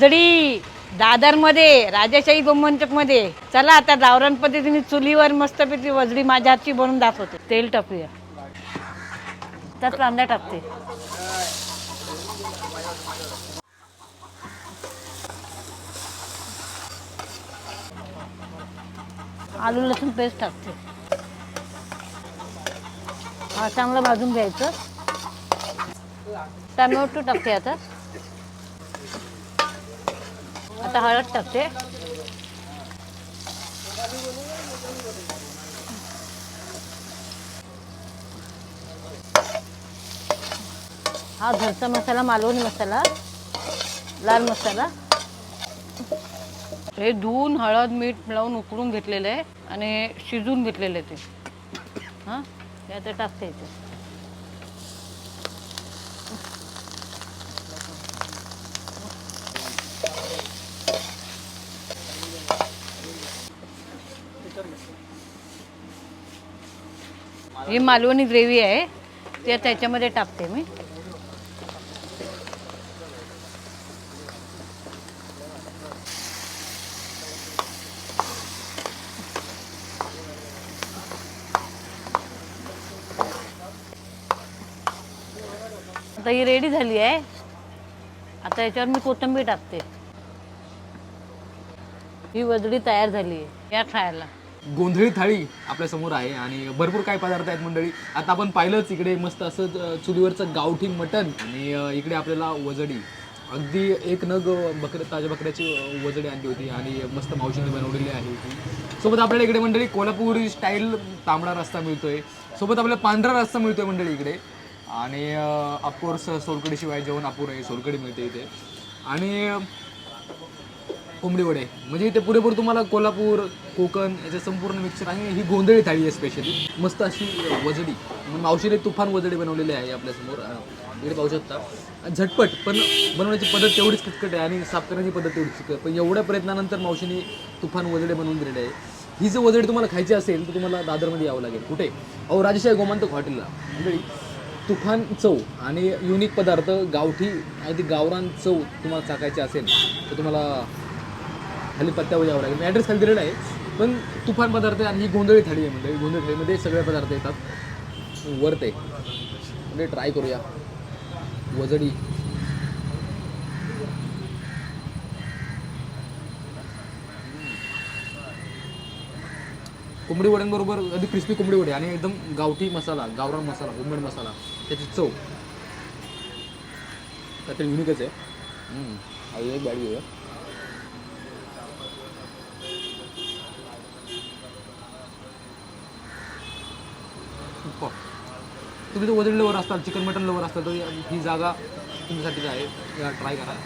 जडी दादरमध्ये राजाशाही मध्ये चला आता गावरान पद्धतीने चुलीवर मस्तपैकी वजडी माझ्या हातची बनवून दाखवते. तेल टाकूया त्यात कांदा टाकते. आलू लसूण पेस्ट टाकते. हा चांगलं भाजून घ्यायचं. टमॅटो टाकते आता. आता हळद टाकते. हा घरचा मसाला मालवणी मसाला लाल मसाला. हे धुवून हळद मीठ लावून उकळून घेतलेलं आहे आणि शिजवून घेतलेलं आहे ते. हां? ते आता टाकते ही मालवणी ग्रेव्ही आहे. ते त्याच्यामध्ये टाकते मी. आता ही रेडी झाली आहे. आता याच्यावर मी कोथिंबीर टाकते. ही वजडी तयार झाली आहे. या खायला. गोंधळी थाळी आपल्यासमोर आहे आणि भरपूर काय पदार्थ आहेत मंडळी. आता आपण पाहिलंच इकडे मस्त असं चुलीवरचं गावठी मटण आणि इकडे आपल्याला वजडी. अगदी एक नग बकऱ्या ताज्या बकऱ्याची वजडी आणली होती आणि मस्त मावशीने बनवलेली आहे सोबत आपल्याला इकडे मंडळी कोल्हापुरी स्टाईल तांबडा रस्ता मिळतोय. सोबत आपल्याला पांढरा रस्ता मिळतोय मंडळी इकडे. आणि ऑफकोर्स सोलकडीशिवाय जेवण अपुरं आहे सोलकडी मिळते इथे. आणि कोंबडी वडे म्हणजे इथे पुरेपूर तुम्हाला कोल्हापूर कोकण याचं संपूर्ण मिक्सर आणि ही गोंधळी थाळी आहे स्पेशली मस्त अशी वजडी. मावशीने तुफान वजडी बनवलेली आहे आपल्यासमोर इकडे पाहू शकता. झटपट पण बनवण्याची पद्धत तेवढीच किचकट आहे आणि साफ करण्याची पद्धत तेवढीच किचकट पण एवढ्या प्रयत्नानंतर मावशीने तुफान वजडे बनवून दिलेले आहे. ही जर वजडी तुम्हाला खायची असेल तर तुम्हाला दादरमध्ये यावं लागेल. कुठे? अहो राजेशाही गोमांतक हॉटेलला. म्हणजे तुफान चव आणि युनिक पदार्थ गावठी आणि ती गावरान चव तुम्हाला चाकायची असेल तर तुम्हाला थाली पत्त्यावर यावं लागेल. ॲड्रेस खाली दिलेला आहे. पण तुफान पदार्थ आहे आणि ही गोंधळी थाळी आहे म्हणजे गोंधळी थाळीमध्ये सगळे पदार्थ येतात. वर्थ आहे म्हणजे ट्राय करूया. वजडी. कोंबडी वड्यांबरोबर अगदी क्रिस्पी कोंबडी वडे आणि एकदम गावठी मसाला गावरान मसाला होममेड मसाला. त्याची चव. काहीतरी युनिकच आहे. हम्म. अजून एक बॅड घेऊया हो तुम्ही जर वजन लवर असाल चिकन मटन लवर असाल तर ही जागा तुमच्यासाठीच आहे. ट्राय करा.